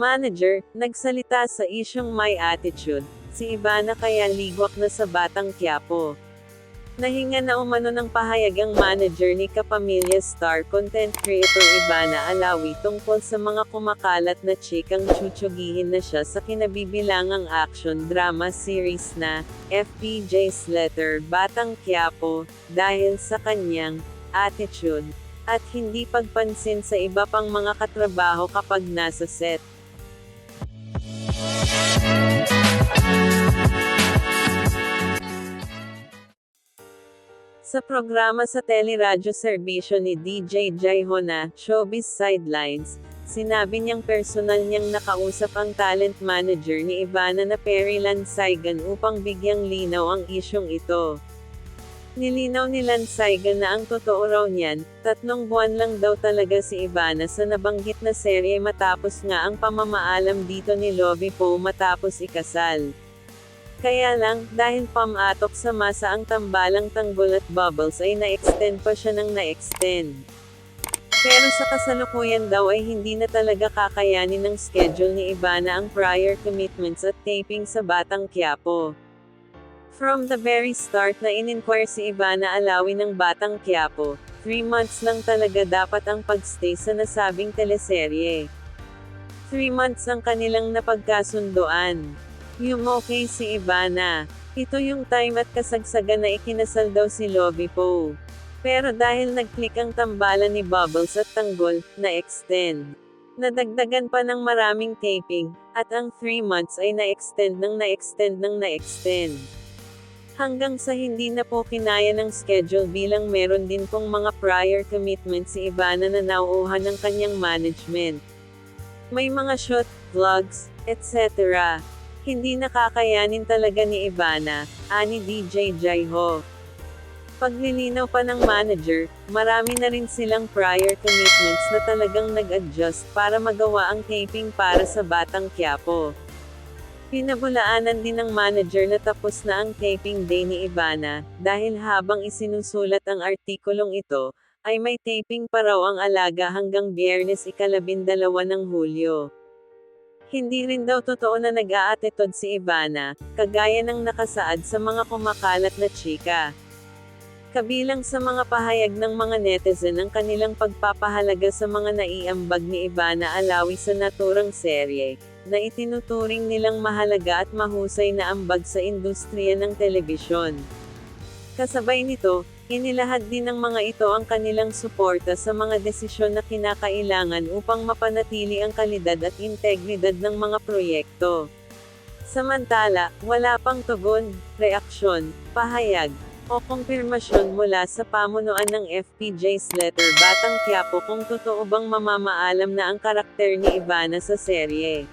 Manager, nagsalita sa isyong may attitude, si Ivana kaya ligwak na sa Batang Quiapo. Nahinga na umano ng pahayag ang manager ni Kapamilya Star content creator Ivana Alawi tungkol sa mga kumakalat na chikang chuchugihin na siya sa kinabibilangang action drama series na FPJ's Letter Batang Quiapo dahil sa kanyang attitude at hindi pagpansin sa iba pang mga katrabaho kapag nasa set. Sa programa sa teleradyo serbisyo ni DJ Jaiho na Showbiz Sidelines, sinabi niyang personal niyang nakausap ang talent manager ni Ivana na Perry Lansaigan upang bigyang linaw ang isyong ito. Nilinaw ni Lansaigan na ang totoo raw niyan, tatlong buwan lang daw talaga si Ivana sa nabanggit na serye matapos nga ang pamamaalam dito ni Lovie Poe matapos ikasal. Kaya lang, dahil pamatok sa masa ang tambalang tanggol at bubbles ay na-extend pa siya ng na-extend. Pero sa kasalukuyan daw ay hindi na talaga kakayanin ng schedule ni Ivana ang prior commitments at taping sa Batang Quiapo. From the very start na in-inquire si Ivana Alawi ng Batang Quiapo, 3 months lang talaga dapat ang pagstay sa nasabing teleserye. 3 months ang kanilang napagkasundoan. Yung okay si Ivana. Ito yung time at kasagsagan na ikinasal daw si Lovie Poe. Pero dahil nag-click ang tambalan ni Bubbles at Tanggol, na-extend. Nadagdagan pa ng maraming taping, at ang 3 months ay na-extend ng na-extend ng na-extend. Hanggang sa hindi na po kinaya ng schedule bilang meron din pong mga prior commitments si Ivana na nauuhan ng kanyang management. May mga shoot, vlogs, etc. Hindi nakakayanin talaga ni Ivana, ani DJ Jaiho. Paglilinaw pa ng manager, marami na rin silang prior commitments na talagang nag-adjust para magawa ang taping para sa Batang Quiapo. Pinabulaanan din ng manager na tapos na ang taping day ni Ivana, dahil habang isinusulat ang artikulong ito, ay may taping pa raw ang alaga hanggang biyernes ikalabindalawa ng Hulyo. Hindi rin daw totoo na nag-aatetod si Ivana, kagaya ng nakasaad sa mga kumakalat na chika. Kabilang sa mga pahayag ng mga netizen ang kanilang pagpapahalaga sa mga naiambag ni Ivana Alawi sa naturang serye, na itinuturing nilang mahalaga at mahusay na ambag sa industriya ng telebisyon. Kasabay nito, inilahad din ng mga ito ang kanilang suporta sa mga desisyon na kinakailangan upang mapanatili ang kalidad at integridad ng mga proyekto. Samantala, wala pang tugon, reaksyon, pahayag, o kumpirmasyon mula sa pamunuan ng FPJ's letter Batang Quiapo kung totoo bang mamamaalam na ang karakter ni Ivana sa serye.